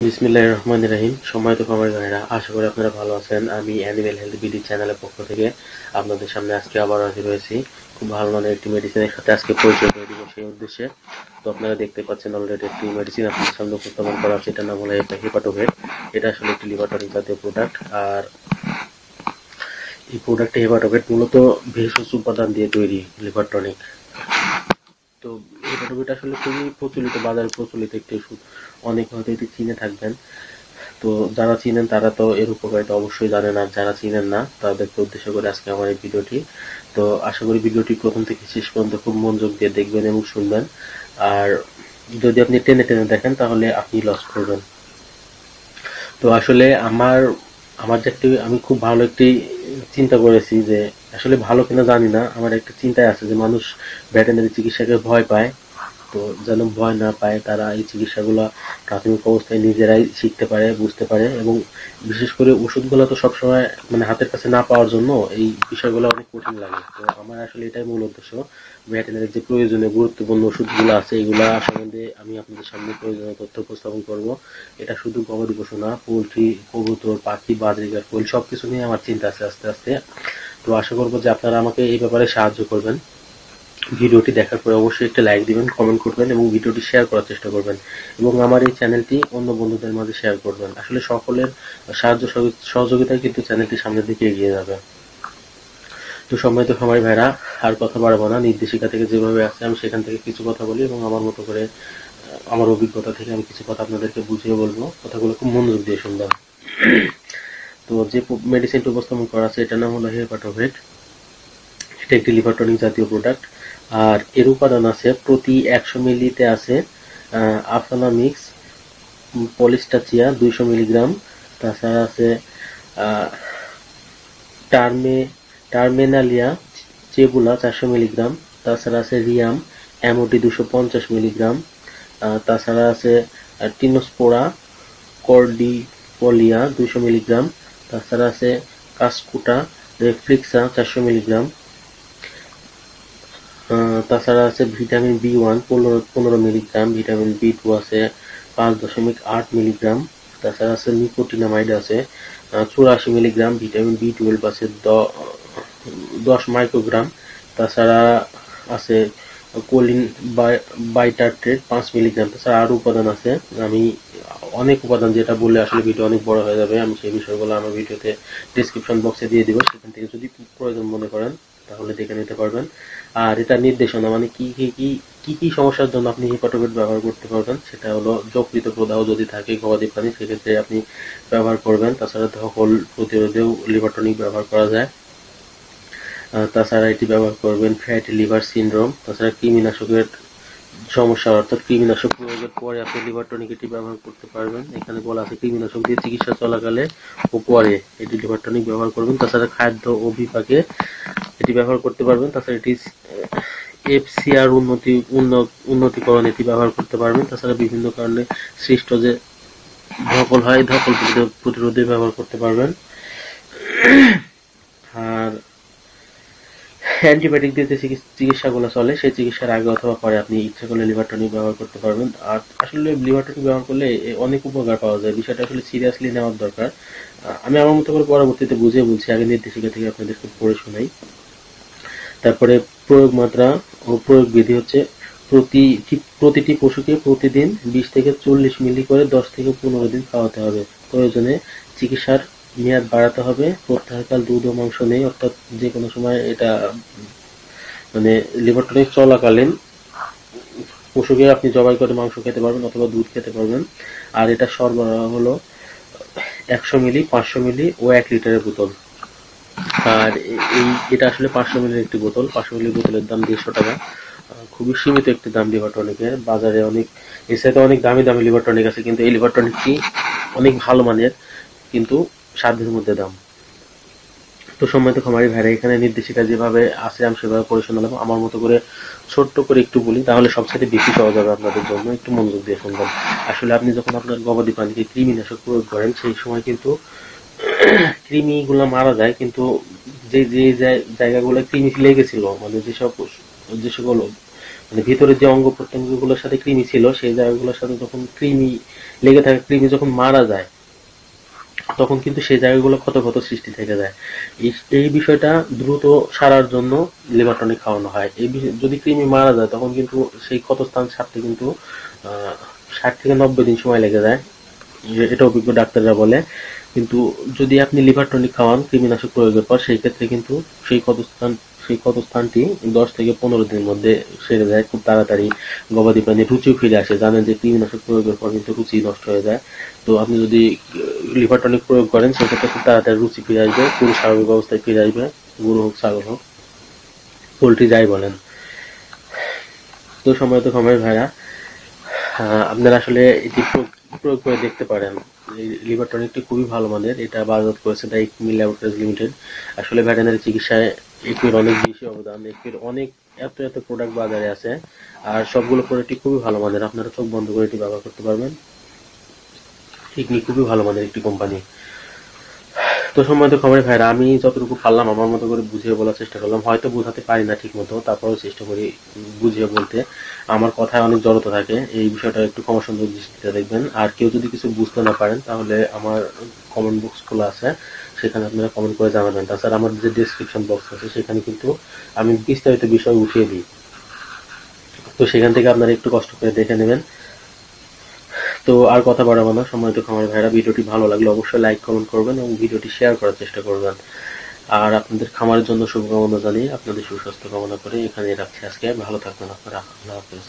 বিসমিল্লাহ রহমান রাহিম। সম্মানিত খামার ভাইরা আশা করি আপনারা ভালো আছেন। আমি অ্যানিমেল হেলথ বিডি চ্যানেলের পক্ষ থেকে আপনাদের সামনে আজকে আবার হাজির হয়েছি। খুব ভালো মানের একটি মেডিসিনের সাথে আজকে পরিচয় করে দিব সেই উদ্দেশ্যে। তো আপনারা দেখতে পাচ্ছেন অলরেডি একটি মেডিসিন আপনাদের সামনে উপস্থাপন করা হচ্ছে। এটার নাম হলো হেপাটোভেট এটা আসলে একটি লিভারটনিক জাতীয় প্রোডাক্ট আর এই প্রোডাক্টে হেপাটোভেট মূলত ভেষজ উপাদান দিয়ে তৈরি লিভারটনিক তো হেপাটোভেট আসলে খুবই প্রচলিত, বাজারে প্রচলিত একটি ওষুধ। অনেক হয়তো এটি চিনে থাকবেন। তো যারা চিনেন তারা তো এর উপকারিতা অবশ্যই জানেন, আর যারা চিনেন না, তাদেরকে উদ্দেশ্য করে আজকে আমার এই ভিডিওটি। তো আশা করি ভিডিওটি প্রথম থেকে শেষ পর্যন্ত খুব মনোযোগ দিয়ে দেখবেন এবং শুনবেন। আর যদি আপনি টেনে টেনে দেখেন, তাহলে আপনি লস করবেন। তো আসলে আমার আমার যে একটি, আমি খুব ভালো একটি চিন্তা করেছি যে, আসলে ভালো কিনা জানি না। আমার একটা চিন্তায় আছে যে মানুষ ভেটেনারি চিকিৎসাকে ভয় পায়। যেন ভয় না পায়, তারা এই চিকিৎসাগুলো প্রাথমিক অবস্থায় নিজেরাই শিখতে পারে, বুঝতে পারে এবং বিশেষ করে ওষুধগুলো তো সবসময় মানে হাতের কাছে না পাওয়ার জন্য এই বিষয়গুলো অনেক কঠিন লাগে। তো আমার আসলে এটাই মূল উদ্দেশ্য। ভেটেনারির যে প্রয়োজনীয় গুরুত্বপূর্ণ ওষুধগুলো আছে, এগুলা সম্বন্ধে আমি আপনাদের সামনে প্রয়োজনীয় তথ্য উপস্থাপন করব। এটা শুধু গবাদি পশু না, পোলট্রি, কবুতর, পাখি বাজরিকার ফুল সব কিছু নিয়ে আমার চিন্তা আছে আস্তে আস্তে। তো আশা করব যে আপনারা আমাকে এই ব্যাপারে সাহায্য করবেন। ভিডিওটি দেখার পরে অবশ্যই একটা লাইক দিবেন কমেন্ট করবেন এবং ভিডিওটি শেয়ার করার চেষ্টা করবেন এবং আমার এই চ্যানেলটি অন্য বন্ধুদের মাঝে শেয়ার করবেন। আসলে সকলের সাহায্য সহযোগিতায় কিন্তু চ্যানেলটি সামনের দিকে এগিয়ে যাবে। তো সম্মানিত খামারি ভাইরা, আর কথা বাড়াবো না। নির্দেশিকা থেকে যেভাবে আছে আমি সেখান থেকে কিছু কথা বলি এবং আমার মতো করে আমার অভিজ্ঞতা থেকে আমি কিছু কথা আপনাদেরকে বুঝিয়ে বলব। কথাগুলো খুব মনোযোগ দিয়ে শুনবেন। তো যে মেডিসিনটি উপস্থাপন করা আছে, এটার নাম হলো হেপাটোভেট এটা একটি লিভারটনিক জাতীয় প্রোডাক্ট আর এর উপাদান আছে, প্রতি একশো মিলিতে আছে আফালামিক্স পলিস্টাচিয়া দুইশো মিলিগ্রাম, তাছাড়া আছে টার্মে, টার্মেনালিয়া, চেবুলা চারশো মিলিগ্রাম, তাছাড়া আছে রিয়াম অ্যামোটি দুশো পঞ্চাশ মিলিগ্রাম তাছাড়া আছে টিনোস্পোরা কর্ডিপলিয়া দুশো মিলিগ্রাম, তাছাড়া আছে কাসকুটা রেফ্লিক্সা চারশো মিলিগ্রাম তাছাড়া আছে ভিটামিন বি ওয়ান, পনেরো পনেরো মিলিগ্রাম, ভিটামিন বি টু আছে, পাঁচ দশমিক আট মিলিগ্রাম। তাছাড়া আছে নিকোটিনামাইড আছে চুরাশি মিলিগ্রাম, ভিটামিন বি টুয়েলভ আছে দশ মাইক্রোগ্রাম। তাছাড়া আছে কোলিন বাইটারট্রেট পাঁচ মিলিগ্রাম। তাছাড়া আরও উপাদান আছে, আমি অনেক উপাদান যেটা বললে আসলে ভিডিও অনেক বড় হয়ে যাবে, আমি সেই বিষয়গুলো আমার ভিডিওতে ডিসক্রিপশন বক্সে দিয়ে দিব, সেখান থেকে যদি প্রয়োজন মনে করেন। তাহলে দেখে নিতে পারবেন। আর এটা নির্দেশনা মানে কি কি কি কি কি সমস্যার জন্য আপনি হিপাটোভেট ব্যবহার করতে পারবেন, সেটা হলো যকৃত প্রদাহ যদি থাকে গবাদি প্রাণী, সেক্ষেত্রে আপনি ব্যবহার করবেন। তাছাড়া ধকল প্রতিরোধেও লিভারটনিক ব্যবহার করা যায়। তাছাড়া এটি ব্যবহার করবেন ফ্যাটি লিভার সিনড্রোম তাছাড়া কৃমিনাশকের সমস্যা, অর্থাৎ কৃমিনাশক প্রয়োগের পরে আপনি লিভার টনিক এটি ব্যবহার করতে পারবেন। এখানে বলা আছে কৃমিনাশক দিয়ে চিকিৎসা চলাকালে ও পরে এটি লিভার টনিক ব্যবহার করবেন। তাছাড়া খাদ্য ও বিপাকে এটি ব্যবহার করতে পারবেন। তাছাড়া এটি এফসিআর উন্নতি উন্নতিকরণ এটি ব্যবহার করতে পারবেন। তাছাড়া বিভিন্ন কারণে সৃষ্ট যে ধকল হয় ধকল প্রতিরোধে ব্যবহার করতে পারবেন। আর অ্যান্টিবায়োটিক দিয়ে যে চিকিৎসাগুলো চলে, সেই চিকিৎসার আগে অথবা পরে আপনি ইচ্ছা করলে লিভার টনিক ব্যবহার করতে পারবেন। আর আসলে লিভার টনিক ব্যবহার করলে অনেক উপকার পাওয়া যায়। বিষয়টা আসলে সিরিয়াসলি নেওয়ার দরকার। আমি আমার মতো করে পরবর্তীতে বুঝিয়ে বলছি, আগে নির্দেশিকা থেকে আপনাদেরকে পড়ে শোনাই। তারপরে প্রয়োগ মাত্রা ও প্রয়োগ বিধি হচ্ছে প্রতি প্রতিটি পশুকে প্রতিদিন বিশ থেকে চল্লিশ মিলি করে দশ থেকে পনেরো দিন খাওয়াতে হবে। প্রয়োজনে চিকিৎসার মেয়াদ বাড়াতে হবে। প্রত্যাহারকাল দুধ ও মাংস নেই, অর্থাৎ যে কোনো সময় এটা মানে লিভারটনিক চলাকালীন পশুকে আপনি জবাই করে মাংস খেতে পারবেন অথবা দুধ খেতে পারবেন। আর এটা সরবরাহ হলো একশো মিলি, পাঁচশো মিলি ও এক লিটারের বোতল। আর এই এটা আসলে পাঁচশো মিলির একটি বোতল, পাঁচশো মিলির বোতলের দাম দেড়শো টাকা। খুবই সীমিত একটি দাম লিভার টনিকের বাজারে অনেক, এর সাথে অনেক দামি দামি লিভার টনিক আছে, কিন্তু এই লিভার টনিকটি অনেক ভালো মানের, কিন্তু সাধ্যের মধ্যে দাম। তো সম্মানিত খামারি ভাইরা, এখানে নির্দেশিকা যেভাবে আছে, আমি সেভাবে পড়ে শোনালাম আমার মতো করে ছোট্ট করে একটু বলি, তাহলে সবসাথে বেশি সহজ হবে আপনাদের জন্য একটু মনোযোগ দিয়ে শুনবেন। আসলে আপনি যখন আপনার গবাদি প্রাণীকে কৃমিনাশক প্রয়োগ করেন, সেই সময় কিন্তু কৃমিগুলো মারা যায়, কিন্তু যে যে জায়গাগুলো কৃমি লেগেছিল মানে যেসব যে সকল মানে ভিতরে যে অঙ্গ প্রত্যঙ্গগুলোর সাথে কৃমি ছিল, সেই জায়গাগুলোর সাথে যখন কৃমি লেগে থাকে, কৃমি যখন মারা যায়, তখন কিন্তু সেই জায়গাগুলো ক্ষত ক্ষত সৃষ্টি থেকে যায়। এই- বিষয়টা দ্রুত সারার জন্য লিভার টনিক খাওয়ানো হয়। এই যদি কৃমি মারা যায়, তখন কিন্তু সেই ক্ষতস্থান সারতে কিন্তু ষাট থেকে নব্বই দিন সময় লেগে যায়। এটা অভিজ্ঞ ডাক্তাররা বলে। কিন্তু যদি আপনি লিভার টনিক খাওয়ান কৃমিনাশক প্রয়োগের পর সেই ক্ষেত্রে কিন্তু সেই ক্ষতস্থান সেই ক্ষতস্থানটি দশ থেকে পনেরো দিনের মধ্যে সেরে যায় খুব তাড়াতাড়ি গবাদি প্রাণীর রুচিও ফিরে আসে। জানেন যে কৃমিনাশক প্রয়োগের পর কিন্তু রুচি নষ্ট হয়ে যায়। তো আপনি যদি লিভার টনিক প্রয়োগ করেন সেক্ষেত্রে খুব তাড়াতাড়ি রুচি ফিরে আসবে পুরো স্বাভাবিক অবস্থায় ফিরে আসবে গরু হোক ছাগল হোক পোলট্রি যাই বলেন। তো সময় তো সময় আহ, আপনারা আসলে এটি প্রয়োগ করে দেখতে পারেন। এই খুবই ভালো মানের। এটা বাজার করেছে দ্য মিল ল্যাবরেটরিজ লিমিটেড আসলে ভেটেনারি চিকিৎসায় একুর অনেক বেশি অবদান, একুর অনেক এত এত প্রোডাক্ট বাজারে আছে। আর সবগুলো প্রোডাক্টই খুবই ভালো মানের। আপনারা চোখ বন্ধ করে এটি ব্যবহার করতে পারবেন। টেকনিক খুবই ভালো মানের একটি কোম্পানি তো সময় তো খবরে ভাইরা, আমি যতটুকু পারলাম আমার মতো করে বুঝিয়ে বলার চেষ্টা করলাম। হয়তো বোঝাতে পারি না ঠিক মতো তারপরেও চেষ্টা করি বুঝিয়ে বলতে। আমার কথায় অনেক জড়তা থাকে, এই বিষয়টা একটু ক্ষমা সুন্দর দৃষ্টিতে দেখবেন। আর কেউ যদি কিছু বুঝতে না পারেন, তাহলে আমার কমেন্ট বক্স খোলা আছে, সেখানে আপনারা কমেন্ট করে জানাবেন। তাছাড়া আমার যে ডিসক্রিপশন বক্স আছে, সেখানে কিন্তু আমি বিস্তারিত বিষয় উঠিয়ে দিই। তো সেখান থেকে আপনারা একটু কষ্ট করে দেখে নেবেন। তো আর কথা বাড়াবো না। সময় তো খামার ভাইরা, ভিডিওটি ভালো লাগলে অবশ্যই লাইক কমেন্ট করবেন এবং ভিডিওটি শেয়ার করার চেষ্টা করবেন। আর আপনাদের খামারের জন্য শুভকামনা জানিয়ে আপনাদের সুস্বাস্থ্য কামনা করে এখানে রাখছি আজকে। ভালো থাকবেন আপনারা। আল্লাহ হাফেজ।